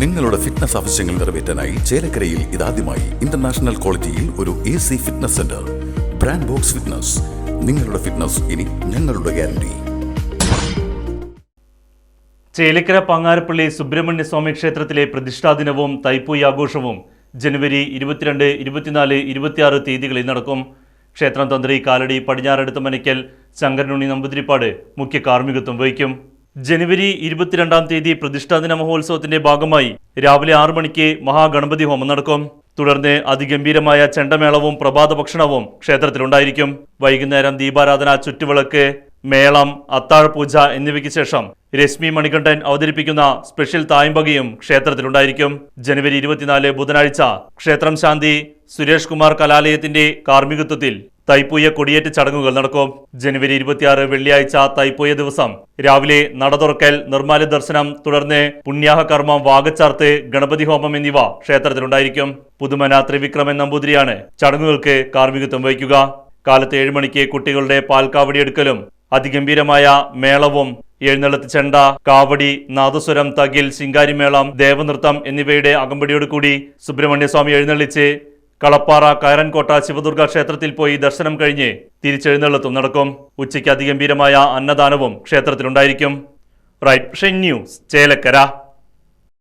നിങ്ങളുടെ ഫിറ്റ്നസ് ആവശ്യങ്ങൾ നിറവേറ്റാനായി ചേലക്കരയിൽ ഇതാദ്യമായി ഇന്റർനാഷണൽ ക്വാളിറ്റിയിൽ ഒരു A C fitness centre brand box fitness നിങ്ങളുടെ ഫിറ്റ്നസ് ഇനി ഞങ്ങളുടെ ഗ്യാരണ്ടി ചേലക്കര പങ്ങാരപ്പള്ളി സുബ്രഹ്മണ്യ സ്വാമി ക്ഷേത്രത്തിലെ പ്രതിഷ്ഠാ ദിനവും തൈപ്പൂയി ആഘോഷവും ജനുവരി ഇരുപത്തിരണ്ട് ഇരുപത്തിനാല് ഇരുപത്തിയാറ് തീയതികളിൽ നടക്കും. ക്ഷേത്രം തന്ത്രി കാലടി പടിഞ്ഞാറടുത്ത് മനയ്ക്കൽ ശങ്കരനുണ്ണി നമ്പൂതിരിപ്പാട് മുഖ്യ കാർമ്മികത്വം വഹിക്കും. ജനുവരി ഇരുപത്തിരണ്ടാം തീയതി പ്രതിഷ്ഠാ ദിന മഹോത്സവത്തിന്റെ ഭാഗമായി രാവിലെ ആറു മണിക്ക് മഹാഗണപതി ഹോമം നടക്കും. തുടർന്ന് അതിഗംഭീരമായ ചെണ്ടമേളവും പ്രഭാത ഭക്ഷണവും ക്ഷേത്രത്തിലുണ്ടായിരിക്കും. വൈകുന്നേരം ദീപാരാധന ചുറ്റുവിളക്ക് മേളം അത്താഴപൂജ എന്നിവയ്ക്ക് ശേഷം രശ്മി മണികണ്ഠൻ അവതരിപ്പിക്കുന്ന സ്പെഷ്യൽ തായമ്പകയും ക്ഷേത്രത്തിലുണ്ടായിരിക്കും. ജനുവരി ഇരുപത്തിനാല് ബുധനാഴ്ച ക്ഷേത്രം ശാന്തി സുരേഷ് കുമാർ കലാലയത്തിന്റെ കാർമ്മികത്വത്തിൽ തൈപ്പൂയ കൊടിയേറ്റ് ചടങ്ങുകൾ നടക്കും. ജനുവരി ഇരുപത്തിയാറ് വെള്ളിയാഴ്ച തൈപ്പൂയ ദിവസം. രാവിലെ നട തുറക്കൽ നിർമ്മാല്യ ദർശനം തുടർന്ന് പുണ്യാഹ കർമ്മം വാഗച്ചാർത്ത് ഗണപതി ഹോമം എന്നിവ ക്ഷേത്രത്തിലുണ്ടായിരിക്കും. പുതുമന ത്രിവിക്രമൻ നമ്പൂതിരിയാണ് ചടങ്ങുകൾക്ക് കാർമ്മികത്വം വഹിക്കുക. കാലത്ത് ഏഴ് മണിക്ക് കുട്ടികളുടെ പാൽക്കാവടിയെടുക്കലും അതിഗംഭീരമായ മേളവും എഴുന്നള്ളത്ത് ചെണ്ട കാവടി നാദസ്വരം തകിൽ ശിങ്കാരിമേളം ദേവനൃത്തം എന്നിവയുടെ അകമ്പടിയോടുകൂടി സുബ്രഹ്മണ്യസ്വാമി എഴുന്നള്ളിച്ച് കളപ്പാറ കയറൻകോട്ട ശിവദുർഗ ക്ഷേത്രത്തിൽ പോയി ദർശനം കഴിഞ്ഞ് തിരിച്ചെഴുന്നള്ളത്തും നടക്കും. ഉച്ചയ്ക്ക് അതിഗംഭീരമായ അന്നദാനവും ക്ഷേത്രത്തിലുണ്ടായിരിക്കും. Right news Chelakkara.